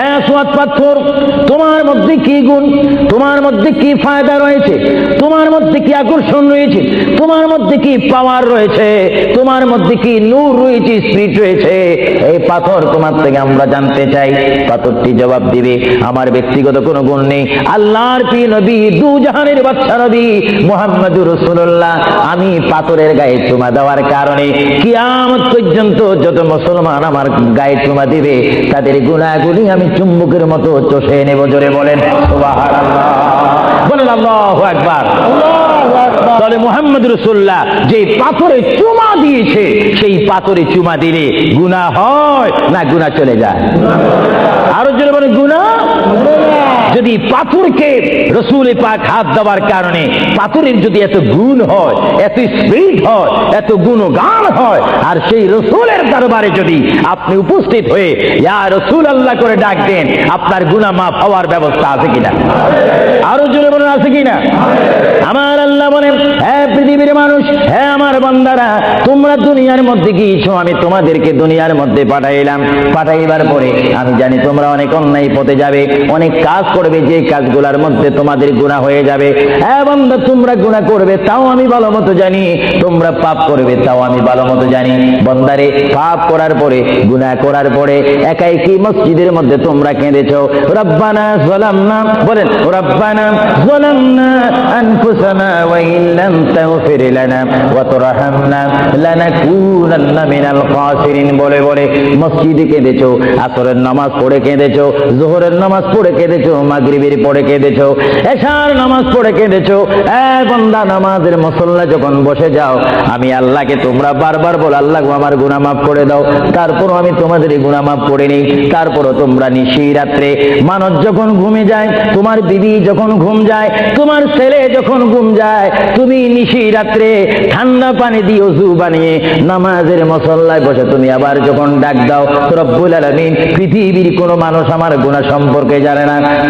হ্যাঁ পাথর। তোমার মধ্যে কি গুণ? তোমার মধ্যে কি ফায়দা রয়েছে? তোমার মধ্যে কি আকর্ষণ রয়েছে? তোমার মধ্যে কি পাওয়ার রয়েছে? তোমার মধ্যে কি নূর রয়েছে রয়েছে? এই পাথর তোমার থেকে আমরা জানতে চাই। পাথরটি জবাব দিবে, আমার ব্যক্তিগত কোনো গুণ নেই। আল্লাহর পি নবী, দু জাহানের বাচ্চা নবী রসুল্লাহ আমি পাথরের গায়ে চুমা দেওয়ার কারণে কিয়ামত পর্যন্ত যত মুসলমান আমার গায়ে চুমা দিবে, তাদের গুণাগুলি আমি চুম্বকের মতো চষে নেব জোরে বলেন বলেন আল্লাহ একবার তাহলে মোহাম্মদ রসুল্লাহ যে পাথরে চুমা দিয়েছে সেই পাথরে চুমা দিলে গুণা হয় না গুণা চলে যায়? আরও জোরে বলে গুণা যদি পাথরকে রসুল পাক হাত দেওয়ার কারণে পাথরের যদি এত গুণ হয়, এত স্পিড হয়, এত গুণগান হয়, আর সেই রসুলের দরবারে যদি আপনি উপস্থিত হয়ে, ইয়া রসুল আল্লাহ করে ডাক দেন, আপনার গুণা মাফ হওয়ার ব্যবস্থা আছে কিনা? আরও জোরে বলেন, আছে কিনা? আমার আল্লাহ বলেন হ্যাঁ পৃথিবীর মানুষ হ্যাঁ আমার বান্দারা, তোমরা দুনিয়ার মধ্যে গিয়েছো, আমি তোমাদেরকে দুনিয়ার মধ্যে পাঠাইলাম। পাঠাইবার পরে, আমি জানি তোমরা অনেক অন্যায় পথে যাবে, অনেক কাজ করবে যে কাজগুলোর মধ্যে তোমাদের গুণা হয়ে যাবে। হ্যাঁ বন্ধু, তোমরা গুণা করবে, তাও আমি ভালো মতো জানি। তোমরা পাপ করবে, তাও আমি ভালো মতো জানি। বন্দারে, পাপ করার পরে গুণা করার পরে, একাই কি মসজিদের মধ্যে তোমরা কেঁদেছ? রব্বানা যালামনা বলেন, রব্বানা যালামনা আনফুসানা ওয়া ইল্লাম তাগফির লানা ওয়া লানাকুনান্না মিনাল খাসিরিন। বলে বলে, মসজিদে কেঁদেছো, আসরের নামাজ পড়ে কেঁদেছো, জোহরের নামাজ পড়ে কেঁদেছো মাগরিবের পড়ে কেঁদেছো, এশার নামাজ পড়ে কেঁদেছো, এ বান্দা নামাজের মুসল্লা যখন বসে যাও, আমি আল্লাহকে তোমরা বারবার বল, আল্লাহ আমার গুনাহ মাফ করে দাও, তারপরও আমি তোমাদের গুনাহ মাফ করে নেই তারপরও তোমরা নিশি রাত্রে মানুষ যখন ঘুমে যায়, তোমার বিবি যখন ঘুম যায়, তোমার ছেলে যখন ঘুম যায়, তুমি নিশি রাত্রে ঠান্ডা পানি দিয়ে অজু বানিয়ে নামাজের মসল্লায় বসে তুমি আবার যখন ডাক দাও রব্বুল আলামিন পৃথিবীর কোনো মানুষ আমার গুনাহ সম্পর্কে জানে না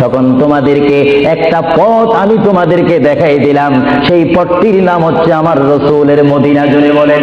তখন তোমাদেরকে একটা পথ আমি তোমাদেরকে দেখাই দিলাম। সেই পথটির নাম হচ্ছে আমার রসুলের মদিনা। জুড়ে বলেন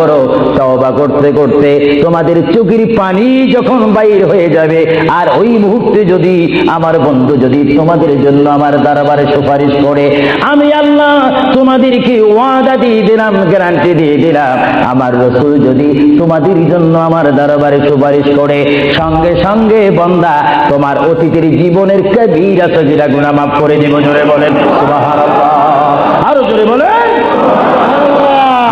করো। তওবা করতে করতে তোমাদের চোখের পানি যখন বাইর হয়ে যাবে, আর ওই মুহূর্তে যদি আমার বন্ধু যদি তোমাদের জন্য আমার দরবারে সুপারিশ করে, আমি আল্লাহ তোমাদেরকে ওয়াদা দিয়ে দিলাম, গ্যারান্টি দিয়ে দিলাম। আমার রসুল যদি তোমাদের জন্য আমার দরবারে সুপারিশ করে, সঙ্গে সঙ্গে বন্দা তোমার অতীতের জীবনের কবিরা সজিরা গুণা মাফ করে দেব। জোরে বলেন। আরও জোরে বলেন।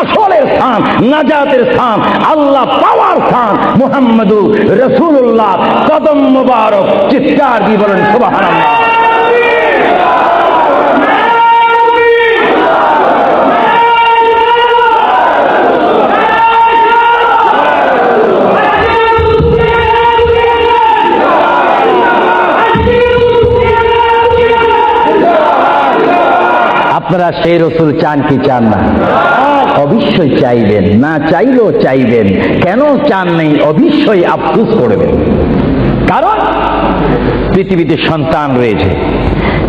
আসলের স্থান, নাজাতের স্থান, আল্লাহ পাওয়ার স্থান, মুহাম্মদু রসুল্লাহ কদম মুবারক, চিৎকার দিয়ে বলেন, সুবহানাল্লাহ। আপনারা সেই রসুল চান কি চান না? অবশ্যই চাইবেন, না চাইলেও চাইবেন। কেন চান নেই, অবশ্যই আফসুস করবেন। কারণ পৃথিবীতে সন্তান রয়েছে।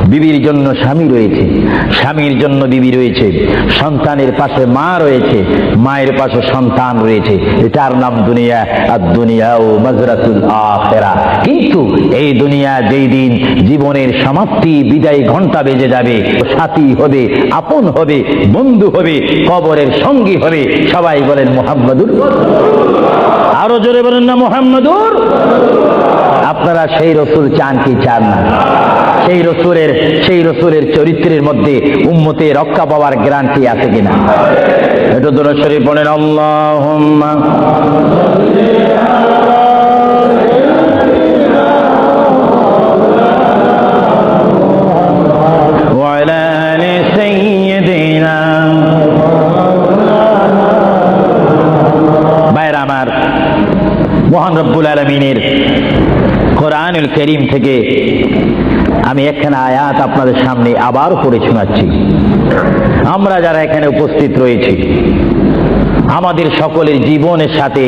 বিবির জন্য স্বামী রয়েছে। স্বামীর জন্য বিবি রয়েছে। সন্তানের পাশে মা রয়েছে। মায়ের পাশে সন্তান রয়েছে। এটার নাম দুনিয়া, আর দুনিয়া ও মজরাতুল আখেরা। কিন্তু এই দুনিয়া যেই দিন জীবনের সমাপ্তি, বিদায় ঘণ্টা বেজে যাবে, সাথী হবে, আপন হবে, বন্ধু হবে, কবরের সঙ্গী হবে। সবাই বলেন মোহাম্মদুর আরও জোরে বলেন না মোহাম্মদুর আপনারা সেই রসুল চান কি চান না? সেই রসুলের সেই রসুলের চরিত্রের মধ্যে উম্মতে রক্ষা পাওয়ার গ্যারান্টি আছে কিনা? এটা দোল শরীফ বলেন আল্লাহ মহান রব্বুল আলমিনের কোরআনুল করিম থেকে আমি একখানা আয়াত আপনাদের সামনে আবার পড়ে শোনাচ্ছি। আমরা যারা এখানে উপস্থিত রয়েছি, আমাদের সকলের জীবনের সাথে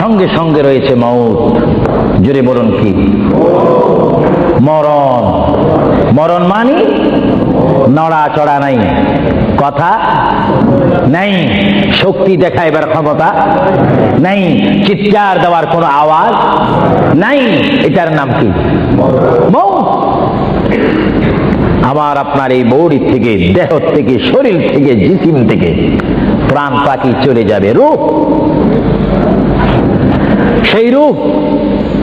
সঙ্গে সঙ্গে রয়েছে মৌত জোরে বলুন কি? মরণ। মরণ মানি? নড়া চড়া নাই। কথা? নাই। শক্তি দেখাইবার ক্ষমতা। নাই, চিৎকার দেওয়ার কোনো আওয়াজ। নাই, এটার নাম কি? আমার আপনার এই বৌড়ি থেকে দেহ থেকে, শরীর থেকে, জিসিম থেকে প্রাণ পাখি চলে যাবে। রূপ। সেই রূপ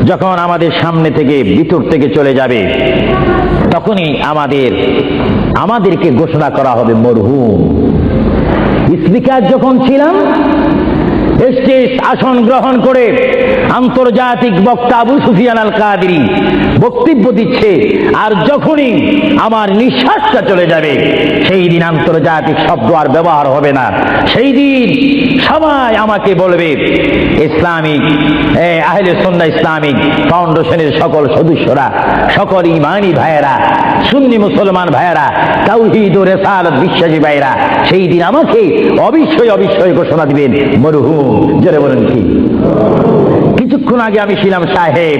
যখন আমাদের সামনে থেকে, ভিতর থেকে চলে যাবে, তখনই আমাদের, আমাদেরকে ঘোষণা করা হবে মরহুম। স্পিকার যখন ছিলাম স্টেজ আসন গ্রহণ করে আন্তর্জাতিক বক্তা আবু সুফিয়ান আল কাদেরি বক্তব্য দিচ্ছে, আর যখনই আমার নিঃশ্বাসটা চলে যাবে, সেই দিন আন্তর্জাতিক শব্দ আর ব্যবহার হবে না। সেই দিন সবাই আমাকে বলবে, ইসলামিক আহলে সন্ধ্যা ইসলামিক ফাউন্ডেশনের সকল সদস্যরা, সকল ইমানি ভাইয়েরা, সুন্নি মুসলমান ভাইয়েরা, তাওহীদ ও রেসালত বিশ্বাসী ভাইয়েরা, সেই দিন আমাকে অবশ্যই অবশ্যই ঘোষণা দিবেন, মরহুম। জোরে বলেন কি? কিছুক্ষণ আগে আমি ছিলাম সাহেব,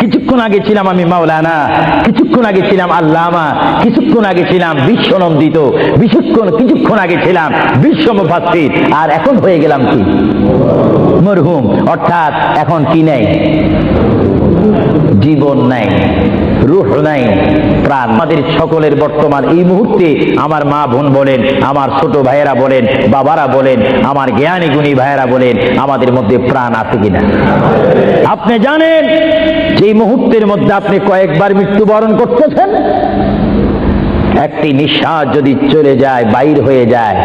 কিছুক্ষণ আগে ছিলাম আমি মাওলানা, কিছুক্ষণ আগে ছিলাম আল্লামা, কিছুক্ষণ আগে ছিলাম বিশ্বনন্দিত বিশুক্ষণ কিছুক্ষণ আগে ছিলাম বিশ্ব মুফাসসির আর এখন হয়ে গেলাম কি? মরহুম, অর্থাৎ এখন কি নেই? জীবন নাই, রুহ নাই, প্রাণ। আমাদের সকলের বর্তমান এই মুহূর্তে আমার মা বোন বলেন, আমার ছোট ভাইয়েরা বলেন, বাবারা বলেন, আমার জ্ঞানী গুণী ভাইয়েরা বলেন, আমাদের মধ্যে প্রাণ আছে কিনা? আপনি জানেন যে মুহূর্তের মধ্যে আপনি কয়েকবার মৃত্যুবরণ করতেছেন, একটি নিঃশ্বাস যদি চলে যায়, বাইর হয়ে যায়,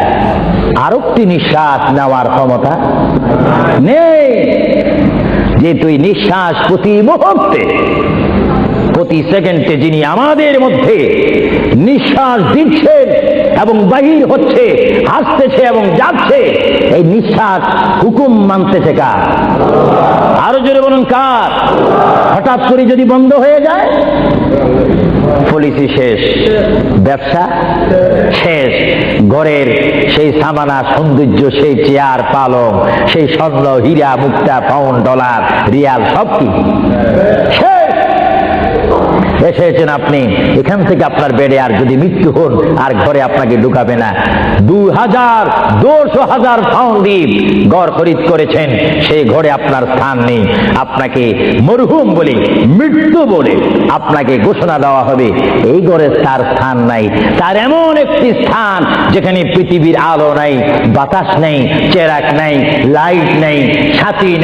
আরেকটি নিঃশ্বাস নেওয়ার ক্ষমতা নেই। যে তুই নিঃশ্বাস প্রতি মুহূর্তে, প্রতি সেকেন্ডে যিনি আমাদের মধ্যে নিঃশ্বাস দিচ্ছেন এবং বাহির হচ্ছে, হাসতেছে এবং যাচ্ছে, এই নিঃশ্বাস হুকুম মানতেছে কার? আরও জোরে বলুন কার? হঠাৎ করে যদি বন্ধ হয়ে যায়, পলিসি শেষ, ব্যবসা শেষ ঘরের সেই সামানা সৌন্দর্য, সেই চেয়ার পালং, সেই স্বর্ণ হীরা, মুক্তা পাউন্ড ডলার, রিয়াল, সব কি? এসেছেন আপনি, এখান থেকে আপনার বেডে আর যদি মৃত্যু হন, আর ঘরে আপনাকে ঢুকাবে না। দু হাজার দুশো হাজার পাউন্ড গড় খরিদ করেছেন, সেই ঘরে আপনার স্থান নেই। আপনাকে মরহুম বলে, মৃত্যু বলে আপনাকে ঘোষণা দেওয়া হবে। এই ঘরে তার স্থান নাই। তার এমন একটি স্থান যেখানে পৃথিবীর আলো নাই, বাতাস নেই, চেরাক নাই লাইট নেই, সাথী নেই